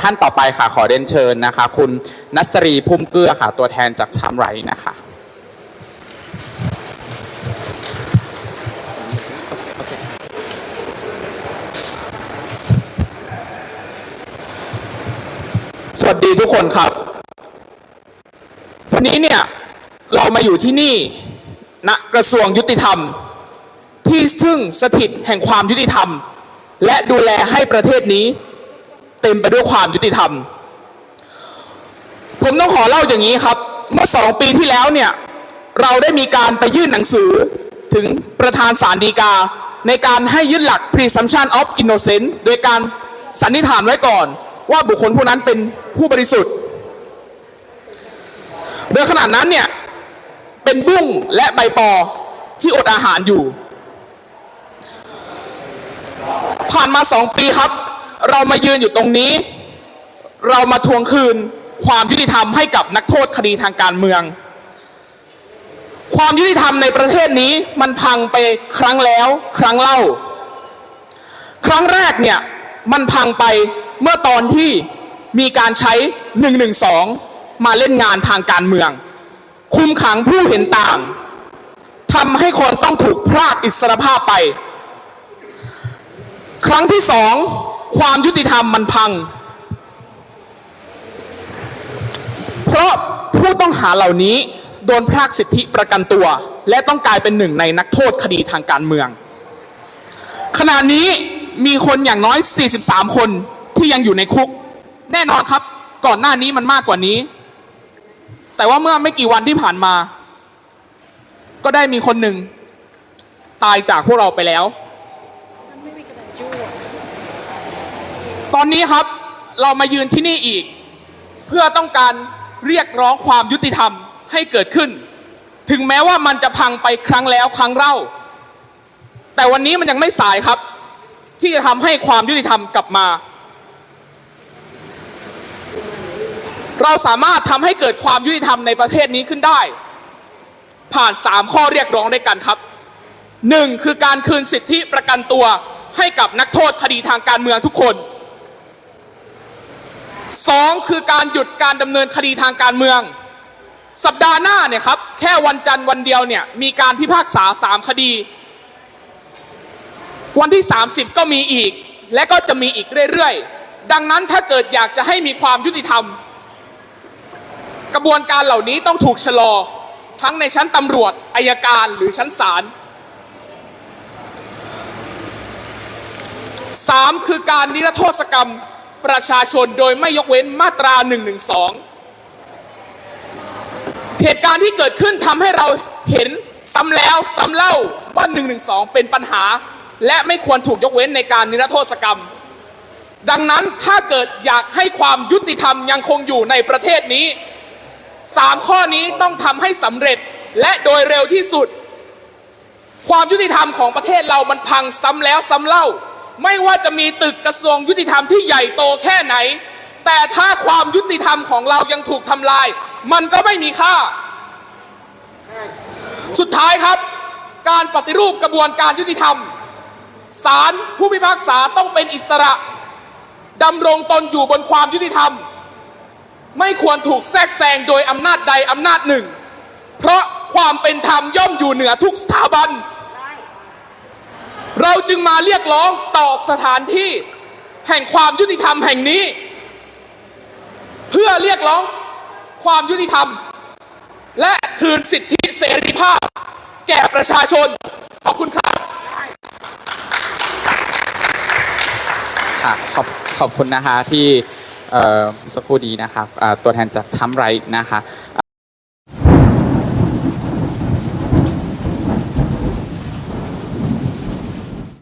ท่านต่อไปค่ะ ขอเรียนเชิญนะคะ คุณนัสรีพุ่มเกลือค่ะ ตัวแทนจากช้ำไรนะคะสวัสดีทุกคนครับ วันนี้เนี่ย เรามาอยู่ที่นี่ณกระทรวงยุติธรรม ที่ซึ่งสถิตแห่งความยุติธรรม และดูแลให้ประเทศนี้ เต็มไปด้วยความยุติธรรม ผมต้องขอเล่าอย่างนี้ครับ เมื่อสองปีที่แล้วเนี่ย เราได้มีการไปยื่นหนังสือถึงประธานศาลฎีกา ในการให้ยึดหลัก presumption of innocence โดยการสันนิษฐานไว้ก่อน ว่าบุคคลผู้นั้นเป็นผู้บริสุทธิ์ โดยขนาดนั้นเนี่ย เป็นบุ้งและใบปอที่อดอาหารอยู่ ผ่านมาสองปีครับ เรามายืนอยู่ตรงนี้ เรามาทวงคืนความยุติธรรมให้กับนักโทษคดีทางการเมือง ความยุติธรรมในประเทศนี้มันพังไปครั้งแล้ว ครั้งเล่า ครั้งแรกเนี่ยมันพังไปเมื่อตอนที่มีการใช้ 112 มาเล่นงานทางการเมือง คุมขังผู้เห็นต่างทำให้คนต้องถูกพรากอิสรภาพไป ครั้งที่สอง ความยุติธรรมมันพัง เพราะผู้ต้องหาเหล่านี้โดนพรากสิทธิประกันตัว และต้องกลายเป็นหนึ่งในนักโทษคดีทางการเมือง ขณะนี้มีคนอย่างน้อย 43 คนที่ยังอยู่ในคุก แน่นอนครับ ก่อนหน้านี้มันมากกว่านี้ แต่ว่าเมื่อไม่กี่วันที่ผ่านมา ก็ได้มีคนหนึ่ง ตายจากพวกเราไปแล้ว อนนี้ครับเรามายืนที่นี่อีก เพื่อต้องการเรียกร้องความยุติธรรมให้เกิดขึ้น ถึงแม้ว่ามันจะพังไปครั้งแล้วครั้งเล่า แต่วันนี้มันยังไม่สายครับ ที่จะทำให้ความยุติธรรมกลับมา เราสามารถทำให้เกิดความยุติธรรมในประเทศนี้ขึ้นได้ ผ่าน 3 ข้อเรียกร้องด้วยกันครับหนึ่งคือการคืนสิทธิประกันตัวให้กับนักโทษคดีทางการเมืองทุกคน สองคือการหยุดการดำเนินคดีทางการเมือง สัปดาห์หน้าเนี่ยครับแค่วันจันทร์วันเดียวเนี่ยมีการพิพากษาสามคดี วันที่ 30 ก็มีอีก และก็จะมีอีกเรื่อยๆ ดังนั้นถ้าเกิดอยากจะให้มีความยุติธรรม กระบวนการเหล่านี้ต้องถูกชะลอ ทั้งในชั้นตำรวจอายการหรือชั้นศาลสามคือการนิรโทษกรรม ประชาชนโดยไม่ยกเว้นมาตรา 112 เหตุการณ์ที่เกิดขึ้นทำให้เราเห็นซ้ำแล้วซ้ำเล่าว่า 112 เป็นปัญหา และไม่ควรถูกยกเว้นในการนิรโทษกรรม ดังนั้นถ้าเกิดอยากให้ความยุติธรรมยังคงอยู่ในประเทศนี้สามข้อนี้ต้องทำให้สำเร็จและโดยเร็วที่สุด ความยุติธรรมของประเทศเรามันพังซ้ำแล้วซ้ำเล่า ไม่ว่าจะมีตึกกระทรวงยุติธรรมที่ใหญ่โตแค่ไหน แต่ถ้าความยุติธรรมของเรายังถูกทำลาย มันก็ไม่มีค่า สุดท้ายครับ การปฏิรูปกระบวนการยุติธรรมศาลผู้พิพากษาต้องเป็นอิสระดำรงตนอยู่บนความยุติธรรม ไม่ควรถูกแทรกแซงโดยอำนาจใดอำนาจหนึ่ง เพราะความเป็นธรรมย่อมอยู่เหนือทุกสถาบัน เราจึงมาเรียกร้องต่อสถานที่แห่งความยุติธรรมแห่งนี้ เพื่อเรียกร้องความยุติธรรม และคืนสิทธิเสรีภาพ แก่ประชาชน ขอบคุณครับค่ะขอบขอบคุณนะคะที่เอ่อสักครู่นี้นะครับตัวแทนจากช้ำไรนะคะ